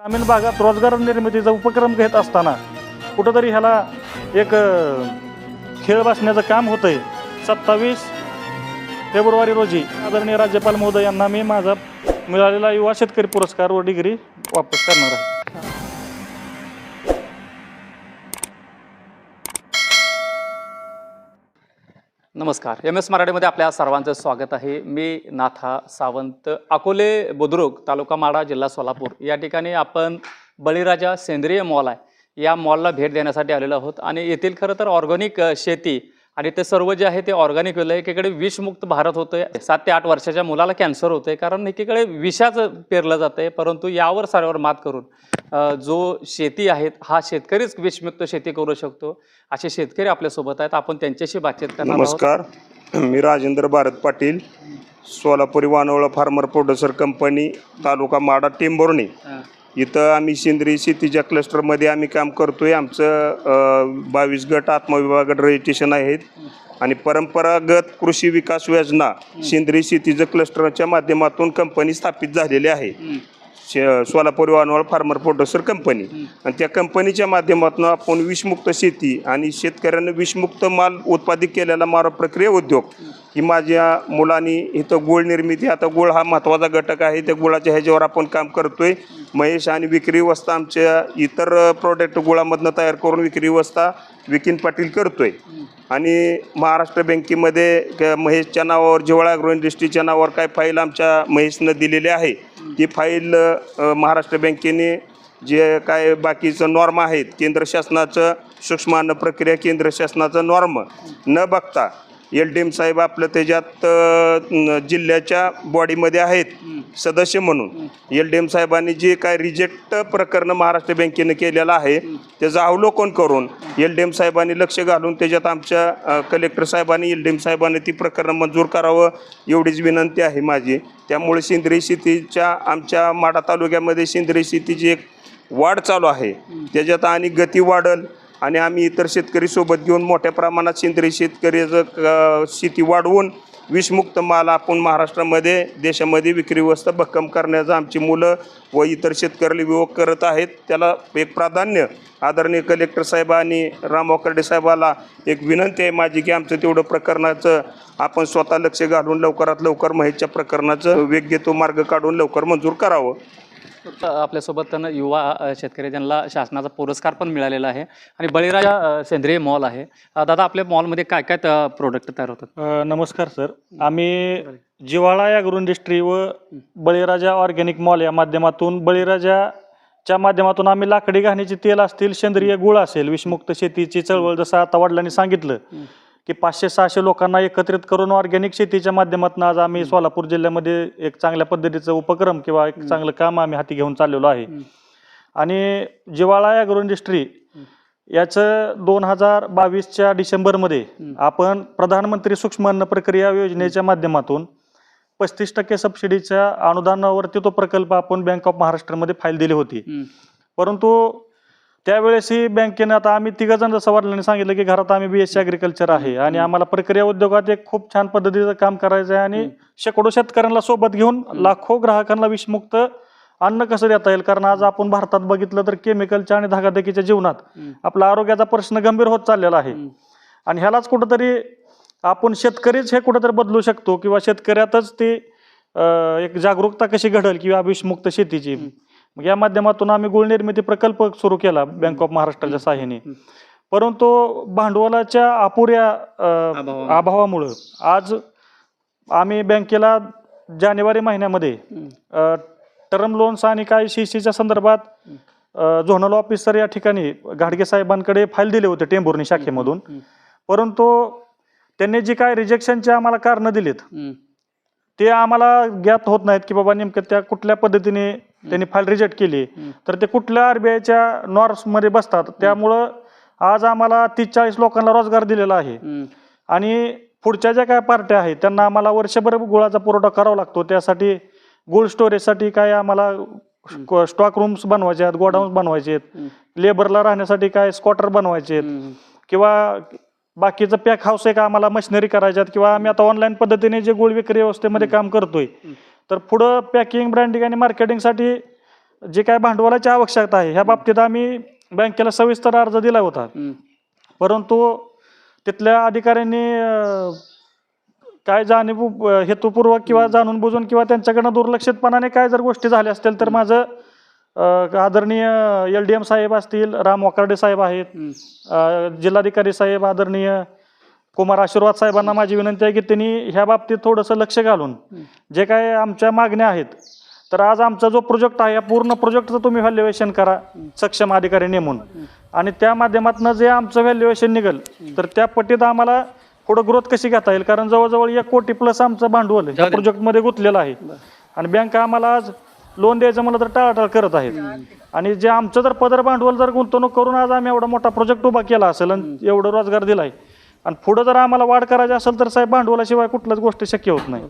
ग्रामीण भागात रोजगार निर्मितीचा उपक्रम घेत असताना कुठंतरी ह्याला एक खेळ बसण्याचं काम होतंय. सत्तावीस फेब्रुवारी रोजी आदरणीय राज्यपाल महोदय यांना मी माझा मिळालेला युवा शेतकरी पुरस्कार व डिग्री वापस करणार आहे. नमस्कार. एम एस मराठीमध्ये आपल्या सर्वांचं स्वागत आहे. मी नाथा सावंत अकोले बुद्रुक तालुका माडा जिल्हा सोलापूर. या ठिकाणी आपण बळीराजा सेंद्रिय मॉल आहे. या मॉलला भेट देण्यासाठी आलेलो आहोत. आणि येथील खरं तर ऑर्गॅनिक शेती आणि ते सर्व जे आहे ते ऑर्गॅनिक वेलं. एकीकडे विषमुक्त भारत होतोय. सात ते आठ वर्षाच्या मुलाला कॅन्सर होतोय. कारण एकीकडे विषाचं पेरलं जातंय. परंतु यावर साऱ्यावर मात करून जो शेती आहेत हा शेतकरीच विषमुक्त शेती करू शकतो. असे शेतकरी आपल्यासोबत आहेत. आपण त्यांच्याशी बातचीत करणार नमस्कार. मी Rajendra Bharat Patil Solapuri Vanvala farmer producer company taluka Madha Tembhurni हा. इथं आम्ही सेंद्रिय शेतीच्या क्लस्टरमध्ये आम्ही काम करतो आहे आमचं बावीस गट आत्मविभागात रजिस्ट्रेशन आहेत. आणि परंपरागत कृषी विकास योजना सेंद्रिय शेतीचं क्लस्टरच्या माध्यमातून कंपनी स्थापित झालेली आहे. शे- Solapur Vanval farmer producer company आणि त्या कंपनीच्या माध्यमातून आपण विषमुक्त शेती आणि शेतकऱ्यांना विषमुक्त माल उत्पादित केलेला मारा प्रक्रिया उद्योग ही माझ्या मुलांनी इथं गुळ निर्मिती आता गुळ हा महत्त्वाचा घटक आहे. त्या गुळाच्या ह्याच्यावर आपण काम करतो आहे महेश आणि विक्री व्यवस्था आमच्या इतर प्रोडक्ट गुळामधनं तयार करून विक्री व्यवस्था विकीन पाटील करतो आहे आणि महाराष्ट्र बँकेमध्ये क- महेशच्या नावावर जिवळा ग्रो इंडस्ट्रीच्या नावावर काय फाईल आमच्या महेशनं दिलेली आहे. ती फाईल महाराष्ट्र बँकेने जे काय बाकीचं नॉर्म आहेत केंद्र शासनाचं सूक्ष्म अन्न प्रक्रिया केंद्र शासनाचं नॉर्म न बघता एल डी एम साहेब आपलं त्याच्यात अ, जिल्ह्याच्या बॉडीमध्ये आहेत सदस्य म्हणून. एल डी एम साहेबांनी जे काय रिजेक्ट प्रकरणं महाराष्ट्र बँकेनं केलेलं आहे त्याचं अवलोकन करून एल डी एम साहेबांनी लक्ष घालून त्याच्यात आमच्या अ, कलेक्टर साहेबांनी एल डी एम साहेबांनी ती प्रकरणं मंजूर करावं एवढीच विनंती आहे माझी. त्यामुळे सेंद्रिय शेतीच्या आमच्या माडा तालुक्यामध्ये सेंद्रिय शेतीची एक वाढ चालू आहे. त्याच्यात आणि गती वाढल आणि आम्ही इतर शेतकरी सोबत घेऊन मोठ्या प्रमाणात सेंद्रिय शेतकऱ्याचं शेती वाढवून विषमुक्त माल आपण महाराष्ट्रामध्ये देशामध्ये विक्री व्यवस्था भक्कम करण्याचं आमची मुलं व इतर शेतकऱ्याला विभोग करत आहेत. त्याला एक प्राधान्य आदरणीय कलेक्टर साहेब आणि राम वाकर्डे साहेबाला एक विनंती आहे माझी की आमचं तेवढं प्रकरणाचं आपण स्वतः लक्ष घालून लवकरात लवकर महेशच्या प्रकरणाचं वेग घेतो मार्ग काढून लवकर मंजूर करावं. आपल्यासोबत त्यांना युवा शेतकरी ज्यांना शासनाचा पुरस्कार पण मिळालेला आहे. आणि बळीराजा सेंद्रिय मॉल आहे. दादा आपल्या मॉलमध्ये काय काय प्रोडक्ट तयार होतात? नमस्कार सर. आम्ही जिव्हाळा ॲग्रो इंडस्ट्री व बळीराजा ऑर्गॅनिक मॉल या माध्यमातून बळीराजाच्या माध्यमातून आम्ही लाकडी घाणीचे तेल असतील सेंद्रिय गुळ असेल विषमुक्त शेतीची चळवळ जसं आता वडिलांनी सांगितलं की पाचशे सहाशे लोकांना एकत्रित करून ऑर्गॅनिक शेतीच्या माध्यमातून आज आम्ही सोलापूर जिल्ह्यामध्ये एक चांगल्या पद्धतीचं उपक्रम किंवा एक चांगलं काम आम्ही हाती घेऊन चाललेलो आहे. आणि जिव्हाळा ॲग्रो इंडस्ट्री याचं दोन हजार बावीसच्या डिसेंबरमध्ये आपण प्रधानमंत्री सूक्ष्म अन्न प्रक्रिया योजनेच्या माध्यमातून पस्तीस टक्के सबसिडीच्या अनुदानावरती तो प्रकल्प आपण बँक ऑफ महाराष्ट्रामध्ये फाईल दिली होती. परंतु त्यावेळेसही बँकेनं आता आम्ही तिघ जण जसं वडिलांनी सांगितलं की घरात आम्ही बी एस ॲग्रिकल्चर आहे. आणि आम्हाला प्रक्रिया उद्योगात एक खूप छान पद्धतीचं काम करायचं आहे आणि शेकडो शेतकऱ्यांना सोबत घेऊन लाखो ग्राहकांना विषमुक्त अन्न कसं देता येईल? कारण आज आपण भारतात बघितलं तर केमिकलच्या आणि धगाधकीच्या जीवनात आपला आरोग्याचा प्रश्न गंभीर होत चाललेला आहे. आणि ह्यालाच कुठंतरी आपण शेतकरीच हे कुठंतरी बदलू शकतो किंवा शेतकऱ्यातच ती एक जागरूकता कशी घडल किंवा विषमुक्त शेतीची. मग या माध्यमातून आम्ही गुळ निर्मिती प्रकल्प सुरू केला बँक ऑफ महाराष्ट्राच्या सहाय्याने परंतु भांडवलाच्या अपुऱ्या अभावामुळे. आज आम्ही बँकेला जानेवारी महिन्यामध्ये टर्म लोन्स आणि काही सीसीच्या संदर्भात अ, झोनल ऑफिसर या ठिकाणी घाडगे साहेबांकडे फाईल दिले होते टेंभुर्णी शाखेमधून. परंतु त्यांनी जी काय रिजेक्शनचे आम्हाला कारणं दिलीत ते आम्हाला ज्ञात होत नाहीत की बाबा नेमकं त्या कुठल्या पद्धतीने त्यांनी फाईल रिजेक्ट केली. तर ते कुठल्या आरबीआयच्या नॉर्म्समध्ये बसतात त्यामुळं आज आम्हाला तीस चाळीस लोकांना रोजगार दिलेला आहे. आणि पुढच्या ज्या काय पार्ट्या आहेत त्यांना आम्हाला वर्षभर गुळाचा पुरवठा करावा लागतो. त्यासाठी गुळ स्टोरेजसाठी काय आम्हाला स्टॉक रूम्स बनवायचे आहेत गोडाऊन्स बनवायचे आहेत. लेबरला राहण्यासाठी काय स्कॉटर बनवायचे आहेत. किंवा बाकीचं पॅक हाऊस एक आम्हाला मशिनरी करायच्यात किंवा आम्ही आता ऑनलाईन पद्धतीने जे गुळ विक्री व्यवस्थेमध्ये काम करतोय तर पुढं पॅकिंग ब्रँडिंग आणि मार्केटिंगसाठी जे काय भांडवलाची आवश्यकता आहे ह्या बाबतीत आम्ही बँकेला सविस्तर अर्ज दिला होता. परंतु तिथल्या अधिकाऱ्यांनी काय जाणीव हेतुपूर्वक किंवा जाणून बुजून किंवा त्यांच्याकडनं दुर्लक्षितपणाने काय जर गोष्टी झाल्या असतील तर माझं आदरणीय एल डी एम साहेब असतील राम वाकर्डे साहेब आहेत जिल्हाधिकारी साहेब आदरणीय कुमार आशीर्वाद साहेबांना माझी विनंती आहे की त्यांनी ह्या बाबतीत थोडंसं लक्ष घालून जे काय आमच्या मागण्या आहेत तर आज आमचा जो प्रोजेक्ट आहे या पूर्ण प्रोजेक्टचं तुम्ही व्हॅल्युएशन करा सक्षम अधिकारी नेमून. आणि त्या माध्यमातून जे आमचं व्हॅल्युएशन निघेल तर त्या पटीत आम्हाला पुढं ग्रोथ कशी घेता येईल? कारण जवळजवळ एक कोटी प्लस आमचं भांडवल या. प्रोजेक्टमध्ये गुंतलेलं आहे. आणि बँक आम्हाला आज लोन द्यायचं म्हणलं तर टाळाटाळ करत आहेत. आणि जे आमचं जर पदर भांडवल जर गुंतवणूक करून आज आम्ही एवढा मोठा प्रोजेक्ट उभा केला असेल आणि एवढं रोजगार दिलाय आणि पुढं जर आम्हाला वाढ करायची असेल तर साहेब भांडवलाशिवाय कुठल्याच गोष्ट शक्य होत नाही.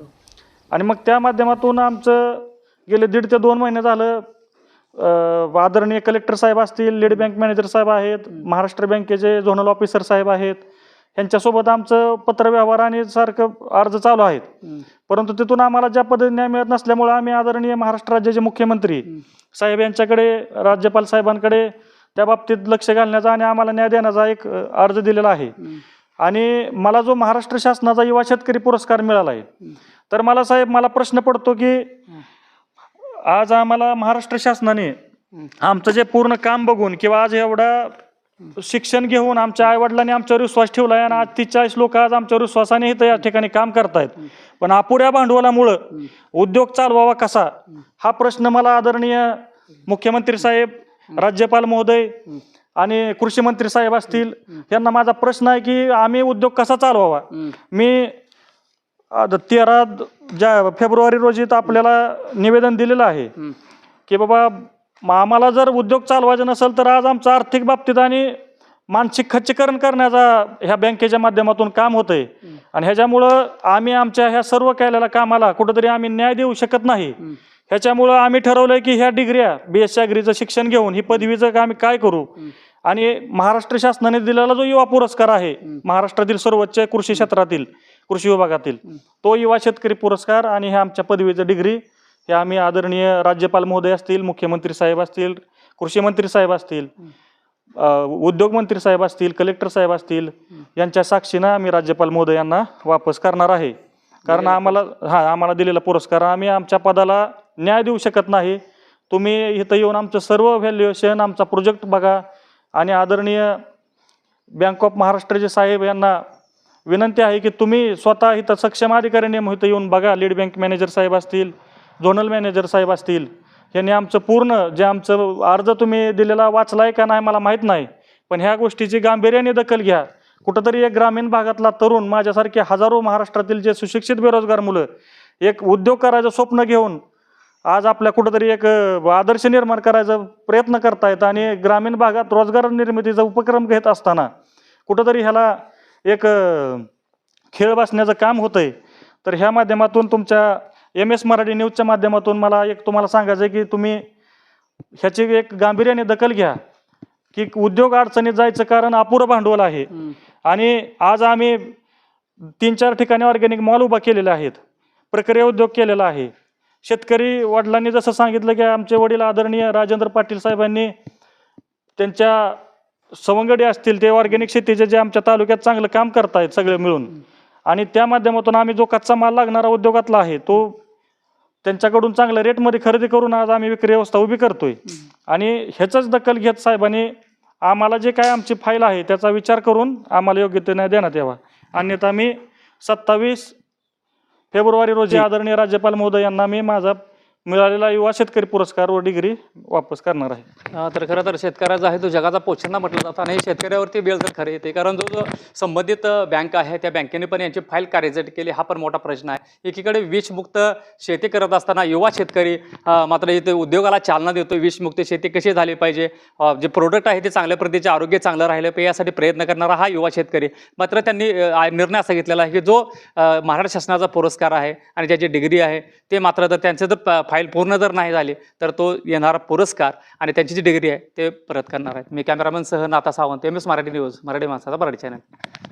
आणि मग त्या माध्यमातून आमचं गेले दीड ते दोन महिने झालं आदरणीय कलेक्टर साहेब असतील लीड बँक मॅनेजर साहेब आहेत महाराष्ट्र बँकेचे झोनल ऑफिसर साहेब आहेत यांच्यासोबत आमचं पत्रव्यवहार आणि सारखं अर्ज चालू आहेत. परंतु तिथून आम्हाला ज्या पद्धतीने न्याय मिळत नसल्यामुळे आम्ही आदरणीय महाराष्ट्र राज्याचे मुख्यमंत्री साहेब यांच्याकडे राज्यपाल साहेबांकडे त्या बाबतीत लक्ष घालण्याचा आणि आम्हाला न्याय देण्याचा एक अर्ज दिलेला आहे. आणि मला जो महाराष्ट्र शासनाचा युवा शेतकरी पुरस्कार मिळाला आहे तर मला साहेब मला प्रश्न पडतो की आज आम्हाला महाराष्ट्र शासनाने आमचं जे पूर्ण काम बघून किंवा आज एवढा शिक्षण घेऊन आमच्या आईवडिलांनी आमच्यावर विश्वास ठेवला आहे आणि आज ती चाळीस लोक आज आमच्यावर विश्वासाने या ठिकाणी काम करतायत. पण अपुऱ्या भांडवलामुळं उद्योग चालवावा कसा? हा प्रश्न मला आदरणीय मुख्यमंत्री साहेब राज्यपाल महोदय आणि कृषी मंत्री साहेब असतील यांना माझा प्रश्न आहे की आम्ही उद्योग कसा चालवावा? मी तेरा ज्या फेब्रुवारी रोजी तर आपल्याला निवेदन दिलेलं आहे की बाबा आम्हाला जर उद्योग चालवायचा नसेल तर आज आमचं आर्थिक बाबतीत आणि मानसिक खच्चीकरण करण्याचा ह्या बँकेच्या माध्यमातून काम होतंय. आणि ह्याच्यामुळं आम्ही आमच्या ह्या सर्व केलेल्या कामाला कुठंतरी आम्ही न्याय देऊ शकत नाही. ह्याच्यामुळं आम्ही ठरवलंय की ह्या डिग्र्या बी एस ॲग्रीचं शिक्षण घेऊन ही पदवीचं आम्ही काय करू? आणि महाराष्ट्र शासनाने दिलेला जो युवा पुरस्कार आहे महाराष्ट्रातील सर्वोच्च कृषी क्षेत्रातील कृषी विभागातील तो युवा शेतकरी पुरस्कार आणि ह्या आमच्या पदवीचं डिग्री हे आम्ही आदरणीय राज्यपाल महोदय असतील मुख्यमंत्री साहेब असतील कृषी मंत्री साहेब असतील उद्योग मंत्री साहेब असतील कलेक्टर साहेब असतील यांच्या साक्षीनं आम्ही राज्यपाल महोदय यांना वापस करणार आहे. कारण आम्हाला हा आम्हाला दिलेला पुरस्कार आम्ही आमच्या पदाला न्याय देऊ शकत नाही. तुम्ही इथं येऊन आमचं सर्व व्हॅल्युएशन आमचा प्रोजेक्ट बघा. आणि आदरणीय बँक ऑफ महाराष्ट्राचे साहेब यांना विनंती आहे की तुम्ही स्वतः इथं सक्षम अधिकारी नेम इथं येऊन बघा. लीड बँक मॅनेजर साहेब असतील झोनल मॅनेजर साहेब असतील. यांनी आमचं पूर्ण जे आमचं अर्ज तुम्ही दिलेला वाचला आहे का नाही मला माहीत नाही. पण ह्या गोष्टीची गांभीर्याने दखल घ्या. कुठंतरी एक ग्रामीण भागातला तरुण माझ्यासारखे हजारो महाराष्ट्रातील जे सुशिक्षित बेरोजगार मुलं एक उद्योग करायचं स्वप्न घेऊन आज आपल्या कुठंतरी एक आदर्श निर्माण करायचा प्रयत्न करतायत आणि ग्रामीण भागात रोजगार निर्मितीचा उपक्रम घेत असताना कुठंतरी ह्याला एक खेळ बसण्याचं काम होतंय. तर ह्या माध्यमातून तुमच्या एम एस मराठी न्यूजच्या माध्यमातून मला एक तुम्हाला सांगायचं आहे की तुम्ही ह्याची एक गांभीर्याने दखल घ्या की उद्योग अडचणीत जायचं कारण अपुरं भांडवल आहे. आणि आज आम्ही तीन चार ठिकाणी ऑर्गॅनिक मॉल उभा केलेले आहेत. प्रक्रिया उद्योग केलेला आहे. शेतकरी वडिलांनी जसं सांगितलं की आमचे वडील आदरणीय राजेंद्र पाटील साहेबांनी त्यांच्या सवंगडी असतील ते ऑर्गॅनिक शेतीचे जे आमच्या तालुक्यात चांगलं काम करतायत सगळे मिळून. आणि त्या माध्यमातून आम्ही जो कच्चा माल लागणारा उद्योगातला आहे तो त्यांच्याकडून चांगल्या रेटमध्ये खरेदी करून आज आम्ही विक्री व्यवस्था उभी करतोय. आणि ह्याचंच दखल घेत साहेबांनी आम्हाला जे काय आमची फाईल आहे त्याचा विचार करून आम्हाला योग्य ते न्याय देण्यात यावा. अन्यथा मी सत्तावीस फेब्रुवारी रोजी आदरणीय राज्यपाल महोदय यांना मी माझा मिळालेला युवा शेतकरी पुरस्कार व डिग्री वापस करणार आहे. अं, तर खरं तर शेतकऱ्याचा आहे तो जगाचा पोचंदा म्हटलं जातं आणि शेतकऱ्यावरती वेळ तर खरं येते कारण जो जो संबंधित अं, बँक आहे त्या बँकेने पण यांची फाईल कार्यजट केली हा पण मोठा प्रश्न आहे. एकीकडे विषमुक्त शेती करत असताना युवा शेतकरी अं, मात्र इथे उद्योगाला चालना देतो विषमुक्त शेती कशी झाली पाहिजे अं, जे प्रोडक्ट आहे ते चांगल्या पद्धतीचे आरोग्य चांगलं राहिलं पाहिजे यासाठी प्रयत्न करणारा हा युवा शेतकरी. मात्र त्यांनी अं, आ- निर्णय असा घेतलेला आहे की जो अं, महाराष्ट्र शासनाचा पुरस्कार आहे आणि ज्याची डिग्री आहे ते मात्र तर त्यांचं जर प- फाईल पूर्ण जर नाही झाली तर तो येणारा पुरस्कार आणि त्यांची जी डिग्री आहे ते परत करणार आहेत. मी कॅमेरामन सह Sawant M S Marathi news Marathi माणसाचा मराठी चॅनल